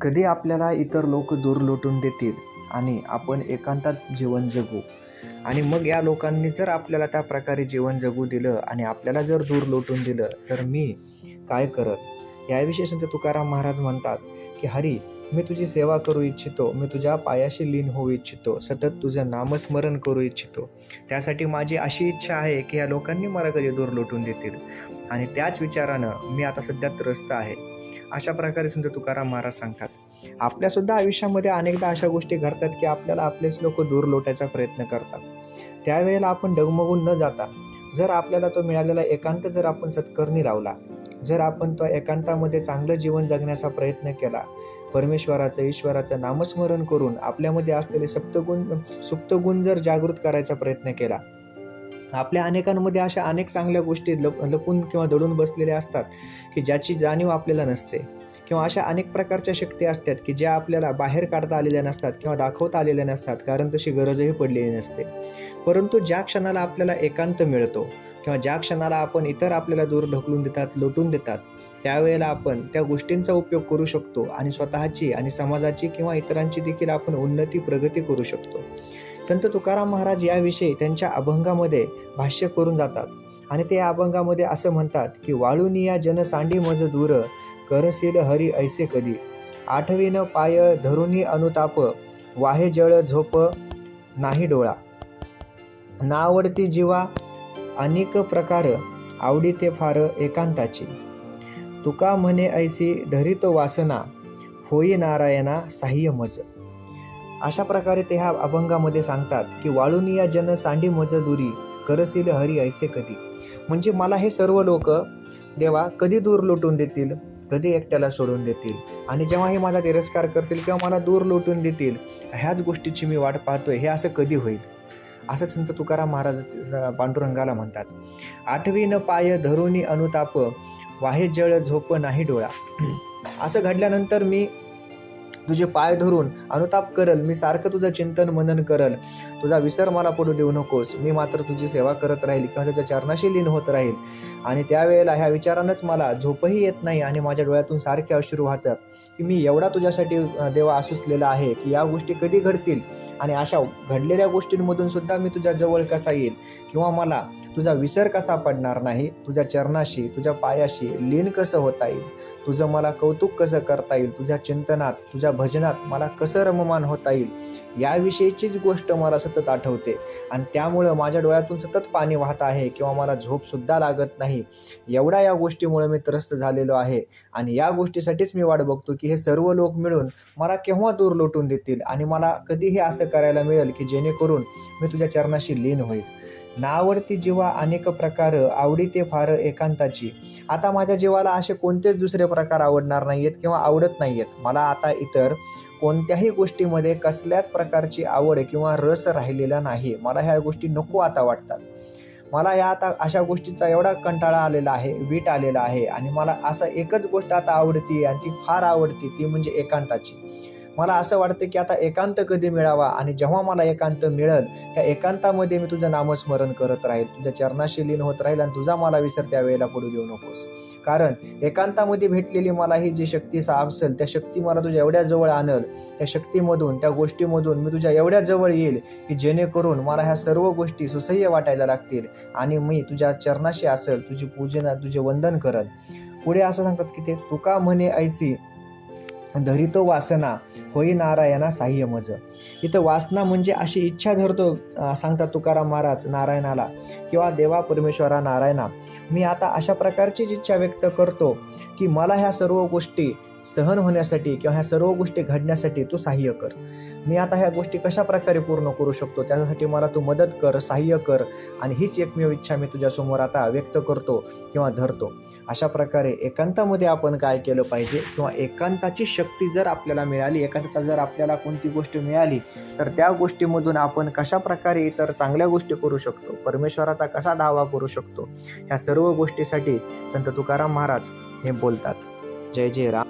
कधी आपल्याला इतर लोक दूर लोटून देतील आणि आपण एकांतात जीवन जगू? आणि मग या लोकांनी जर आपल्याला त्या प्रकारे जीवन जगू दिलं आणि आपल्याला जर दूर लोटून दिलं तर मी काय करत याविषयी संत तुकाराम महाराज म्हणतात की हरी मी तुझी सेवा करू इच्छितो मी तुझ्या पायाशी लीन होऊ इच्छितो सतत तुझं नामस्मरण करू इच्छितो. त्यासाठी माझी अशी इच्छा आहे की या लोकांनी मला कधी दूर लोटून देतील. आणि त्याच विचारानं मी आता सध्या त्रस्त आहे. अशा प्रकारे संत तुकाराम महाराज सांगतात. आपल्यासुद्धा आयुष्यामध्ये अनेकदा अशा गोष्टी घडतात की आपल्याला आपलेच लोक दूर लोटायचा प्रयत्न करतात. त्यावेळेला आपण डगमगून न जाता जर आपल्याला तो मिळालेला एकांत जर आपण सत्कर्णी लावला जर आपण तो एकांतामध्ये चांगलं जीवन जगण्याचा प्रयत्न केला परमेश्वराचं ईश्वराचं नामस्मरण करून आपल्यामध्ये असलेले सप्तगुण सुप्तगुण जर जागृत करायचा प्रयत्न केला आपल्या अनेकांमध्ये अशा अनेक चांगल्या गोष्टी लप लपून किंवा दडून बसलेल्या असतात की ज्याची जाणीव आपल्याला नसते. किंवा अशा अनेक प्रकारच्या शक्ती असतात की ज्या आपल्याला बाहेर काढता आलेल्या नसतात किंवा दाखवता आलेल्या नसतात कारण तशी गरजही पडलेली नसते. परंतु ज्या क्षणाला आपल्याला एकांत मिळतो किंवा ज्या क्षणाला आपण इतर आपल्याला दूर ढकलून देतात लोटून देतात त्यावेळेला आपण त्या गोष्टींचा उपयोग करू शकतो आणि स्वतःची आणि समाजाची किंवा इतरांची देखील आपण उन्नती प्रगती करू शकतो. संत तुकाराम महाराज याविषयी त्यांच्या अभंगामध्ये भाष्य करून जातात. आणि ते अभंगामध्ये असं म्हणतात की वाळून या जनसांडी मज दूर करशील हरी ऐसे कधी. आठवीन पाय धरुनी अनुताप वाहे जळ झोप नाही डोळा. नावडती जीवा अनेक प्रकार आवडीते फार एकांताची. तुका म्हणे ऐसी धरित वासना होई नारायणा साह्य मज. अशा प्रकारे ते ह्या अभंगामध्ये सांगतात की वाळूनी या जन सांडी मजदुरी करसील हरी ऐसे कधी. म्हणजे मला हे सर्व लोक देवा कधी दूर लोटून देतील कधी एकट्याला सोडून देतील. आणि जेव्हा हे माझा तिरस्कार करतील किंवा मला दूर लोटून देतील ह्याच गोष्टीची मी वाट पाहतोय हे असं कधी होईल? असं संत तुकाराम महाराज पांडुरंगाला म्हणतात. आठवी न पाय धरुनी अनुताप वाहे जळ झोप नाही डोळा. असं घडल्यानंतर मी तुझे पाय धरून अनुताप करल मी सारखं तुझं चिंतन मनन करल. तुझा विसर मला पडू देऊ नकोस. मी मात्र तुझी सेवा करत राहील किंवा त्याच्या चरणाशी लीन होत राहील. आणि त्यावेळेला ह्या विचारानंच मला झोपही येत नाही आणि माझ्या डोळ्यातून सारखे अश्रू वाहतात की मी एवढा तुझ्यासाठी देवा आसुसलेला आहे की या गोष्टी कधी घडतील? आणि अशा घडलेल्या गोष्टींमधून सुद्धा मी तुझ्या जवळ कसा येईल? किंवा मला तुझा विसर कसा पडणार नाही? तुझ्या चरणाशी तुझ्या पायाशी लीन कसं होता येईल? तुझं मला कौतुक कसं करता येईल? तुझ्या चिंतनात तुझ्या भजनात मला कसं रममान होता येईल? याविषयीचीच गोष्ट मला सतत आठवते. आणि त्यामुळं माझ्या डोळ्यातून सतत पाणी वाहत आहे किंवा मला झोपसुद्धा लागत नाही. एवढ्या या गोष्टीमुळे मी त्रस्त झालेलो आहे. आणि या गोष्टीसाठीच मी वाट बघतो की हे सर्व लोक मिळून मला केव्हा दूर लोटून देतील? आणि मला कधीही असं करायला मिळेल की जेणेकरून मी तुझ्या चरणाशी लीन होईल. नावडती जीवा अनेक प्रकार आवडीते फार एकांताची. आता माझ्या जीवाला असे कोणतेच दुसरे प्रकार आवडणार नाही आहेत किंवा आवडत नाही आहेत मला आता इतर कोणत्याही गोष्टीमध्ये कसल्याच प्रकारची आवड किंवा रस राहिलेला नाही. मला ह्या गोष्टी नको आता वाटतात. मला या आता अशा गोष्टीचा एवढा कंटाळा आलेला आहे वीट आलेला आहे आणि मला असं एकच गोष्ट आता आवडती आणि ती फार आवडती ती म्हणजे एकांताची. मला असं वाटतं की आता एकांत कधी मिळावा आणि जेव्हा मला एकांत मिळेल त्या एकांतामध्ये मी तुझं नामस्मरण करत राहील तुझ्या चरणाशी लीन होत राहील आणि तुझा मला विसर त्या वेळेला पडू देऊ नकोस. कारण एकांतामध्ये भेटलेली मला ही जी शक्ती सा असेल त्या शक्ती मला तुझ्या एवढ्या जवळ आणल त्या शक्तीमधून त्या गोष्टीमधून मी तुझ्या एवढ्या जवळ येईल की जेणेकरून मला ह्या सर्व गोष्टी सुसह्य वाटायला लागतील आणि मी तुझ्या चरणाशी असेल तुझी पूजना तुझे वंदन करल. पुढे असं सांगतात की ते तुका म्हणे ऐसी धरितो वासना होई नारायणा साह्य मज. इथं वासना म्हणजे अशी इच्छा धरतो सांगतात तुकाराम महाराज नारायणाला किंवा देवा परमेश्वरा नारायणा. मी आता अशा प्रकारचीच इच्छा व्यक्त करतो की मला ह्या सर्व गोष्टी सहन होण्यासाठी किंवा ह्या सर्व गोष्टी घडण्यासाठी तू सहाय्य कर. मी आता ह्या गोष्टी कशा प्रकारे पूर्ण करू शकतो? त्यासाठी मला तू मदत कर सहाय्य कर आणि हीच एकमेव इच्छा मी तुझ्यासमोर आता व्यक्त करतो किंवा धरतो. अशा प्रकारे एकांतामध्ये आपण काय केलं पाहिजे? किंवा एकांताची शक्ती जर आपल्याला मिळाली एकांताचा जर आपल्याला कोणती गोष्ट मिळाली तर त्या गोष्टीमधून आपण कशा प्रकारे इतर चांगल्या गोष्टी करू शकतो? परमेश्वराचा कसा दावा करू शकतो? ह्या सर्व गोष्टीसाठी संत तुकाराम महाराज हे बोलतात. जय जय राम.